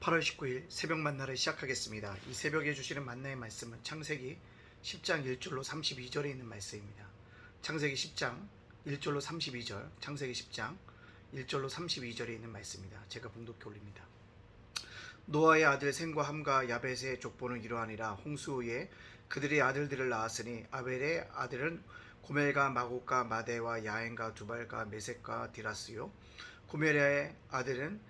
8월 19일 새벽 만나를 시작하겠습니다. 이 새벽에 주시는 만나의 말씀은 창세기 10장 1절로 32절에 있는 말씀입니다. 창세기 10장 1절로 32절, 창세기 10장 1절로 32절에 있는 말씀입니다. 제가 봉독해 올립니다. 노아의 아들 셈과 함과 야벳의 족보는 이러하니라 홍수 후에 그들의 아들들을 낳았으니 아벨의 아들은 고멜과 마곡과 마데와 야엔과 두발과 메색과 디라스요 고멜의 아들은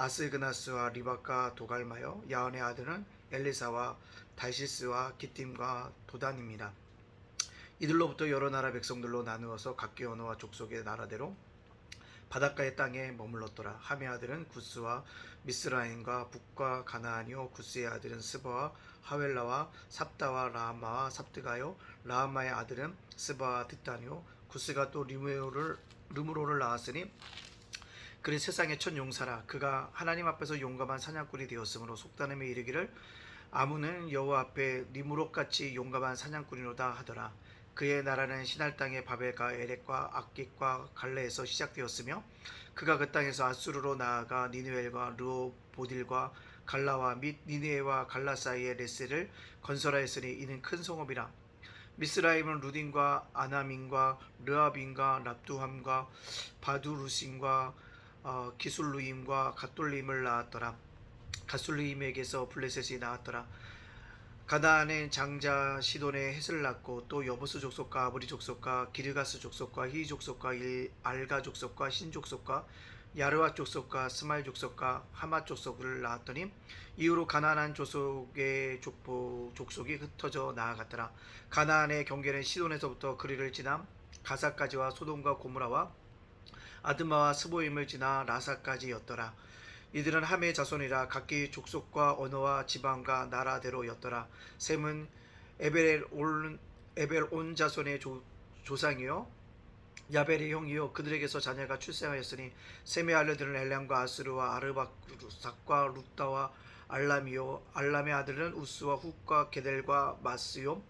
아스그나스와 리바카 도갈마요 야언의 아들은 엘리사와 달시스와 기팀과 도단입니다. 이들로부터 여러 나라 백성들로 나누어서 각기 언어와 족속의 나라대로 바닷가의 땅에 머물렀더라. 함의 아들은 구스와 미스라임과 북과 가나안이요 구스의 아들은 스바와 하웰라와 삽다와 라마와 삽드가요 라마의 아들은 스바와 드단이요 구스가 또 리무로를 르무로를 낳았으니 그는 세상의 첫 용사라 그가 하나님 앞에서 용감한 사냥꾼이 되었으므로 속단음에 이르기를 아무는 여호와 앞에 리무롯같이 용감한 사냥꾼이로다 하더라. 그의 나라는 신할 땅의 바벨과 에렉과 악깃과 갈레에서 시작되었으며 그가 그 땅에서 아수르로 나아가 니누엘과 르오보딜과 갈라와 및 니네와 갈라 사이의 레스를 건설하였으니 이는 큰 성읍이라. 미스라임은 루딘과 아나민과 르아빈과 랍두함과 바두루신과 어, 기술루임과 갓돌림을 낳았더라. 갓술루임에게서 블레셋이 나왔더라. 가나안은 장자 시돈의 헷을 낳고 또 여부스 족속과 아브리 족속과 기르가스 족속과 히 족속과 일, 알가 족속과 신 족속과 야르와 족속과 스말 족속과 하마 족속을 낳았더니 이후로 가나안 족속의 족보 족속이 흩어져 나아갔더라. 가나안의 경계는 시돈에서부터 그리를 지나 가사까지와 소돔과 고무라와 아드마와 스보임을 지나 라사까지였더라. 이들은 함의 자손이라 각기 족속과 언어와 지방과 나라대로였더라. 셈은 에벨 온 에벨 온 자손의 조, 조상이요 야벨의 형이요 그들에게서 자녀가 출생하였으니 셈의 아들들은 엘람과 아스르와 아르박삭과 룻다와 알람이요 알람의 아들은 우스와 훅과 게델과 마스요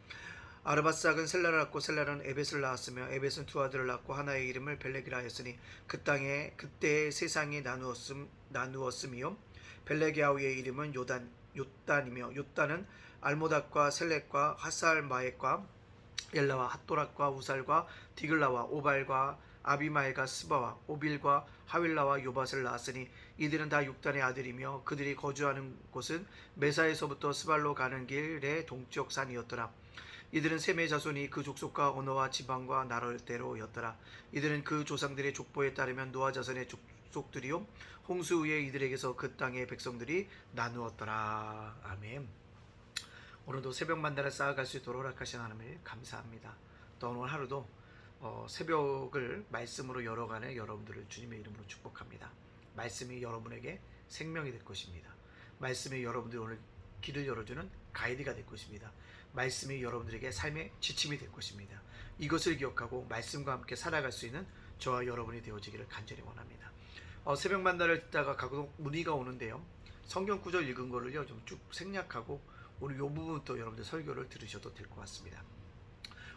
아르바삭은 셀라를 낳고 셀라는 에벳을 낳았으며 에벳은 두 아들을 낳고 하나의 이름을 벨렉이라 하였으니 그 땅에 그때 세상이 나누었음 나누었으며 벨렉의 아우의 이름은 요단 요단이며 요단은 알모닥과 셀렉과 하살 마액과 엘라와 핫도락과 우살과 디글라와 오발과 아비마엘과 스바와 오빌과 하윌라와 요밧을 낳았으니 이들은 다 육단의 아들이며 그들이 거주하는 곳은 메사에서부터 스발로 가는 길의 동쪽 산이었더라. 이들은 셈의 자손이 그 족속과 언어와 지방과 나라대로였더라. 이들은 그 조상들의 족보에 따르면 노아 자손의 족속들이요 홍수 후에 이들에게서 그 땅의 백성들이 나누었더라. 아멘. 오늘도 새벽 만나를 쌓아갈 수 있도록 허락하신 하나님을 감사합니다. 또 오늘 하루도 어, 새벽을 말씀으로 열어가는 여러분들을 주님의 이름으로 축복합니다. 말씀이 여러분에게 생명이 될 것입니다. 말씀이 여러분들이 오늘 길을 열어주는 가이드가 될 것입니다. 말씀이 여러분들에게 삶의 지침이 될 것입니다. 이것을 기억하고 말씀과 함께 살아갈 수 있는 저와 여러분이 되어지기를 간절히 원합니다. 어, 새벽 만나를 듣다가 가끔 문의가 오는데요. 성경 구절 읽은 거를요 좀 쭉 생략하고 오늘 이 부분부터 여러분들 설교를 들으셔도 될 것 같습니다.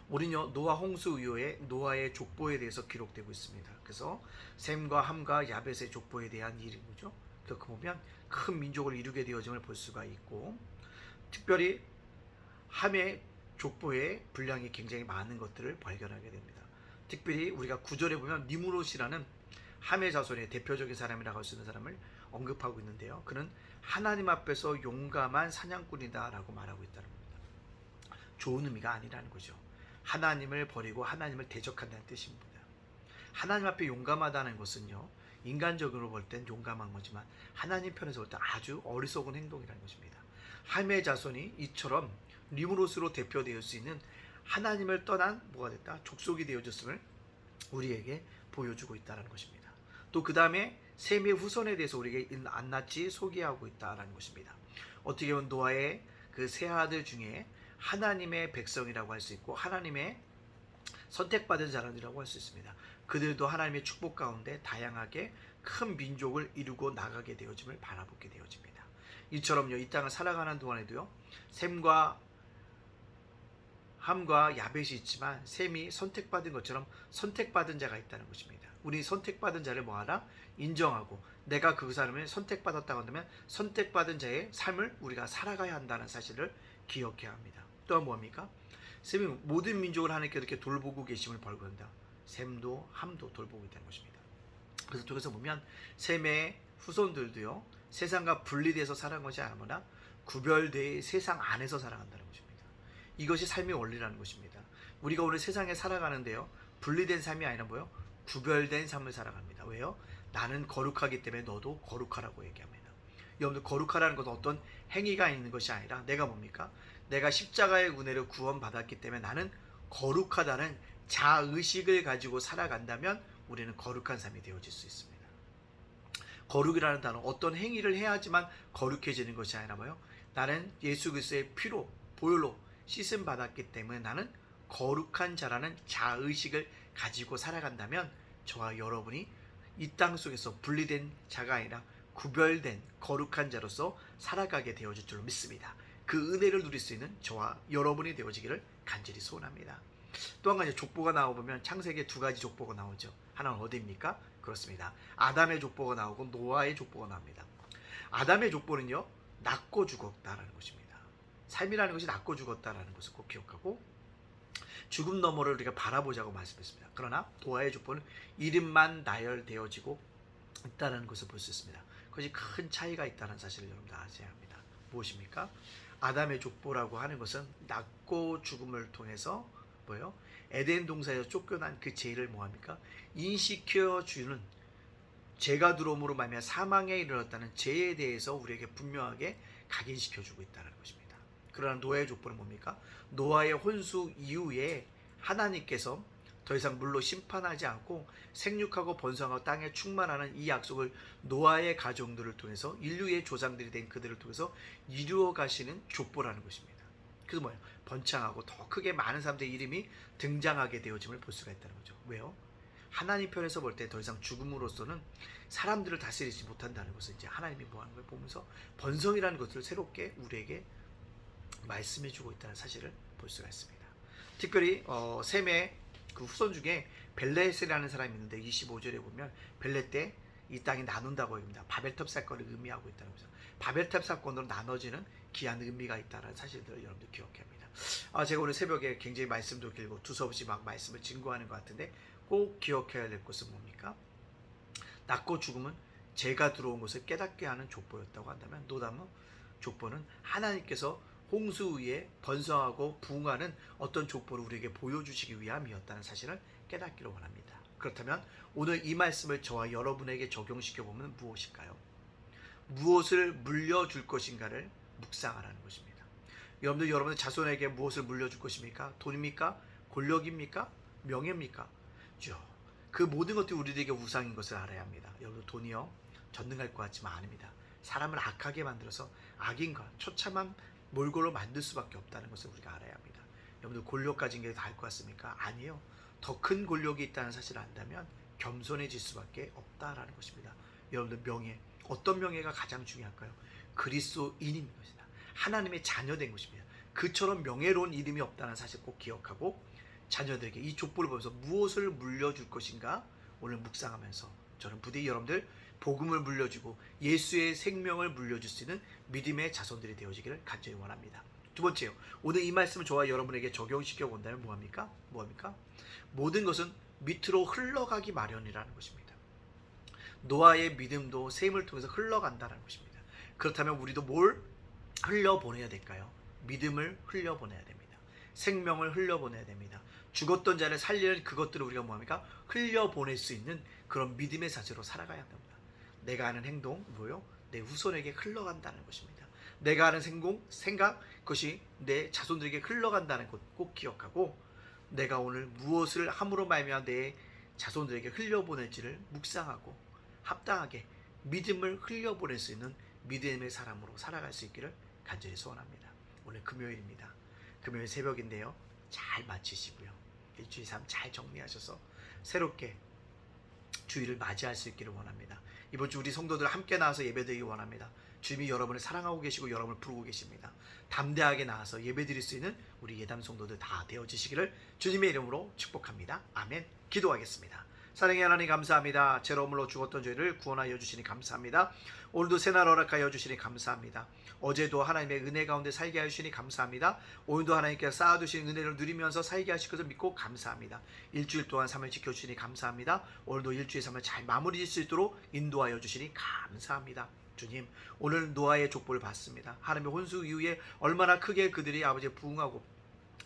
우리는요 노아 홍수 이후에 노아의 족보에 대해서 기록되고 있습니다. 그래서 셈과 함과 야벳의 족보에 대한 일이죠. 그렇게 보면 큰 민족을 이루게 되어짐을 볼 수가 있고 특별히 함의 족보에 분량이 굉장히 많은 것들을 발견하게 됩니다. 특별히 우리가 구절에 보면 니무롯이라는 함의 자손의 대표적인 사람이라고 할 수 있는 사람을 언급하고 있는데요. 그는 하나님 앞에서 용감한 사냥꾼이다라고 말하고 있다는 겁니다. 좋은 의미가 아니라는 거죠. 하나님을 버리고 하나님을 대적한다는 뜻입니다. 하나님 앞에 용감하다는 것은요. 인간적으로 볼 땐 용감한 거지만 하나님 편에서 볼 때 아주 어리석은 행동이라는 것입니다. 함의 자손이 이처럼 리무롯으로 대표되어 수 있는 하나님을 떠난 뭐가 됐다? 족속이 되어졌음을 우리에게 보여주고 있다는 것입니다. 또 그 다음에 셈의 후손에 대해서 우리에게 낱낱이 소개하고 있다는 것입니다. 어떻게 보면 노아의 그 세 아들 중에 하나님의 백성이라고 할 수 있고 하나님의 선택받은 사람이라고 할 수 있습니다. 그들도 하나님의 축복 가운데 다양하게 큰 민족을 이루고 나가게 되어짐을 바라보게 되어집니다. 이처럼요 이 땅을 살아가는 동안에도요 셈과 함과 야벳이 있지만 셈이 선택받은 것처럼 선택받은 자가 있다는 것입니다. 우리 선택받은 자를 뭐하라? 인정하고 내가 그 사람을 선택받았다고 한다면 선택받은 자의 삶을 우리가 살아가야 한다는 사실을 기억해야 합니다. 또한 뭡니까? 셈이 모든 민족을 하나님께 이렇게 돌보고 계심을 벌거든다. 셈도 함도 돌보고 있다는 것입니다. 그래서 쪽에서 보면 셈의 후손들도요 세상과 분리돼서 살아간 것이 아니라 구별되어 세상 안에서 살아간다는 것입니다. 이것이 삶의 원리라는 것입니다. 우리가 오늘 세상에 살아가는데요 분리된 삶이 아니라 뭐요 구별된 삶을 살아갑니다. 왜요? 나는 거룩하기 때문에 너도 거룩하라고 얘기합니다. 여러분들 거룩하라는 것은 어떤 행위가 있는 것이 아니라 내가 뭡니까? 내가 십자가의 은혜로 구원받았기 때문에 나는 거룩하다는 자의식을 가지고 살아간다면 우리는 거룩한 삶이 되어질 수 있습니다. 거룩이라는 단어 어떤 행위를 해야지만 거룩해지는 것이 아니라 뭐요? 나는 예수 그리스도의 피로 보혈로 씻음 받았기 때문에 나는 거룩한 자라는 자의식을 가지고 살아간다면 저와 여러분이 이 땅 속에서 분리된 자가 아니라 구별된 거룩한 자로서 살아가게 되어질 줄로 믿습니다. 그 은혜를 누릴 수 있는 저와 여러분이 되어지기를 간절히 소원합니다. 또 한 가지 족보가 나오보면 창세기에 두 가지 족보가 나오죠. 하나는 어디입니까? 그렇습니다. 아담의 족보가 나오고 노아의 족보가 나옵니다. 아담의 족보는요, 낳고 죽었다라는 것입니다. 삶이라는 것이 낳고 죽었다라는 것을 꼭 기억하고 죽음 너머를 우리가 바라보자고 말씀했습니다. 그러나 노아의 족보는 이름만 나열되어지고 있다는 것을 볼 수 있습니다. 그것이 큰 차이가 있다는 사실을 여러분들 아셔야 합니다. 무엇입니까? 아담의 족보라고 하는 것은 낳고 죽음을 통해서 뭐요? 에덴 동산에서 쫓겨난 그 죄를 뭐합니까? 인식해 주는 죄가 들어옴으로 말미암아 사망에 이르렀다는 죄에 대해서 우리에게 분명하게 각인시켜 주고 있다는 것입니다. 그러나 노아의 족보는 뭡니까? 노아의 혼수 이후에 하나님께서 더 이상 물로 심판하지 않고 생육하고 번성하고 땅에 충만하는 이 약속을 노아의 가정들을 통해서 인류의 조상들이 된 그들을 통해서 이루어 가시는 족보라는 것입니다. 그래서 뭐예요? 번창하고 더 크게 많은 사람들의 이름이 등장하게 되어짐을 볼 수가 있다는 거죠. 왜요? 하나님 편에서 볼 때 더 이상 죽음으로서는 사람들을 다스리지 못한다는 것을 이제 하나님이 뭐 하는 걸 보면서 번성이라는 것을 새롭게 우리에게 말씀해 주고 있다는 사실을 볼 수가 있습니다. 특별히 어, 셈의 그 후손 중에 벨레스라는 사람이 있는데 25절에 보면 벨레 때 이 땅이 나눈다고 합니다. 바벨탑 사건을 의미하고 있다는 거죠. 바벨탑 사건으로 나눠지는 귀한 의미가 있다는 사실들을 여러분들 기억해야 합니다. 아, 제가 오늘 새벽에 굉장히 말씀도 길고 두서없이 막 말씀을 증거하는 것 같은데 꼭 기억해야 될 것은 뭡니까? 낳고 죽음은 죄가 들어온 것을 깨닫게 하는 족보였다고 한다면 노담은 족보는 하나님께서 홍수 위에 번성하고 부흥하는 어떤 족보를 우리에게 보여주시기 위함이었다는 사실을 깨닫기를 원합니다. 그렇다면 오늘 이 말씀을 저와 여러분에게 적용시켜 보면 무엇일까요? 무엇을 물려줄 것인가를 묵상하라는 것입니다. 여러분들 여러분의 자손에게 무엇을 물려줄 것입니까? 돈입니까? 권력입니까? 명예입니까? 죠. 그 모든 것들이 우리들에게 우상인 것을 알아야 합니다. 여러분 돈이요 전능할 것 같지만 아닙니다. 사람을 악하게 만들어서 악인과 처참한 몰골로 만들 수밖에 없다는 것을 우리가 알아야 합니다. 여러분들 권력 가진 게다알것 같습니까? 아니에요. 더큰 권력이 있다는 사실을 안다면 겸손해질 수밖에 없다라는 것입니다. 여러분들 명예 어떤 명예가 가장 중요할까요? 그리스도인인 것이다. 하나님의 자녀된 것입니다. 그처럼 명예로운 이름이 없다는 사실 꼭 기억하고 자녀들에게 이 족보를 보면서 무엇을 물려줄 것인가 오늘 묵상하면서 저는 부디 여러분들 복음을 물려주고 예수의 생명을 물려줄 수 있는 믿음의 자손들이 되어지기를 간절히 원합니다. 두 번째요. 오늘 이 말씀을 저와 여러분에게 적용시켜 본다면 뭐합니까? 뭐합니까? 모든 것은 밑으로 흘러가기 마련이라는 것입니다. 노아의 믿음도 셈을 통해서 흘러간다는 것입니다. 그렇다면 우리도 뭘 흘려보내야 될까요? 믿음을 흘려보내야 됩니다. 생명을 흘려보내야 됩니다. 죽었던 자를 살리는 그것들을 우리가 뭐합니까? 흘려보낼 수 있는 그런 믿음의 자세로 살아가야 합니다. 내가 하는 행동, 뭐요? 내 후손에게 흘러간다는 것입니다. 내가 하는 생공, 생각, 그것이 내 자손들에게 흘러간다는 것 꼭 기억하고 내가 오늘 무엇을 함으로 말미암아 내 자손들에게 흘려보낼지를 묵상하고 합당하게 믿음을 흘려보낼 수 있는 믿음의 사람으로 살아갈 수 있기를 간절히 소원합니다. 오늘 금요일입니다. 금요일 새벽인데요. 잘 마치시고요. 일주일 삶 잘 정리하셔서 새롭게 주일을 맞이할 수 있기를 원합니다. 이번 주 우리 성도들 함께 나와서 예배드리기 원합니다. 주님이 여러분을 사랑하고 계시고 여러분을 부르고 계십니다. 담대하게 나와서 예배드릴 수 있는 우리 예담 성도들 다 되어지시기를 주님의 이름으로 축복합니다. 아멘. 기도하겠습니다. 사랑의 하나님 감사합니다. 죄로움으로 죽었던 저희를 구원하여 주시니 감사합니다. 오늘도 새날 허락하여 주시니 감사합니다. 어제도 하나님의 은혜 가운데 살게 하시니 감사합니다. 오늘도 하나님께서 쌓아두신 은혜를 누리면서 살게 하실 것을 믿고 감사합니다. 일주일 동안 삶을 지켜주시니 감사합니다. 오늘도 일주일 삶을 잘 마무리 질수 있도록 인도하여 주시니 감사합니다. 주님, 오늘 노아의 족보를 봤습니다. 하나님의 혼수 이후에 얼마나 크게 그들이 아버지 부흥하고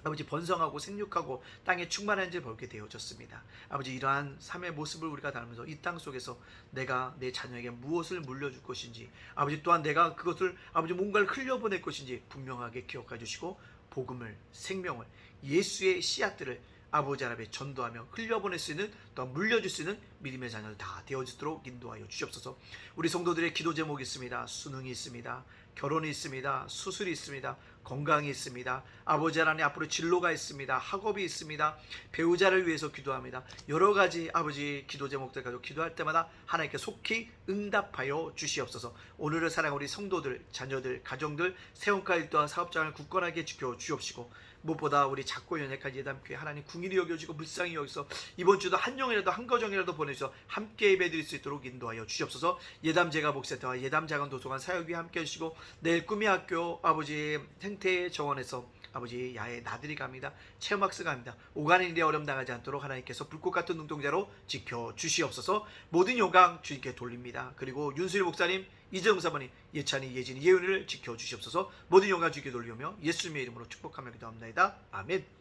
아버지 번성하고 생육하고 땅에 충만한지 보게 되어졌습니다. 아버지 이러한 삶의 모습을 우리가 닮으면서 이 땅 속에서 내가 내 자녀에게 무엇을 물려줄 것인지 아버지 또한 내가 그것을 아버지 뭔가를 흘려보낼 것인지 분명하게 기억해 주시고 복음을 생명을 예수의 씨앗들을 아버지 하나님의 전도하며 흘려보낼 수 있는 또 물려줄 수 있는 믿음의 자녀들 다 되어지도록 인도하여 주시옵소서. 우리 성도들의 기도 제목이 있습니다. 수능이 있습니다. 결혼이 있습니다. 수술이 있습니다. 건강이 있습니다. 아버지 하나님 앞으로 진로가 있습니다. 학업이 있습니다. 배우자를 위해서 기도합니다. 여러 가지 아버지 기도 제목들 가지고 기도할 때마다 하나님께 속히 응답하여 주시옵소서. 오늘을 사랑 우리 성도들, 자녀들, 가정들, 세원가 일도와 사업장을 굳건하게 지켜 주옵시고 무엇보다 우리 작고 연약한 예담교회 하나님 궁일이 여겨지고 불쌍히 여기서 이번 주도 한 영이라도 한 거정이라도 보내주셔서 함께 예배드릴 수 있도록 인도하여 주시옵소서. 예담 제가 목센터와 예담 자간 도서관 사역위 함께 해주시고 내일 꿈의 학교 아버지 생태 정원에서 아버지 야외 나들이 갑니다. 체험학습 갑니다. 오가는 일에 어려움 당하지 않도록 하나님께서 불꽃 같은 눈동자로 지켜 주시옵소서. 모든 영광 주님께 돌립니다. 그리고 윤수일 목사님, 이재용 사모님, 예찬이, 예진이, 예은이를 지켜 주시옵소서. 모든 영광 주님께 돌리며 예수님의 이름으로 축복하며 기도합니다. 아멘.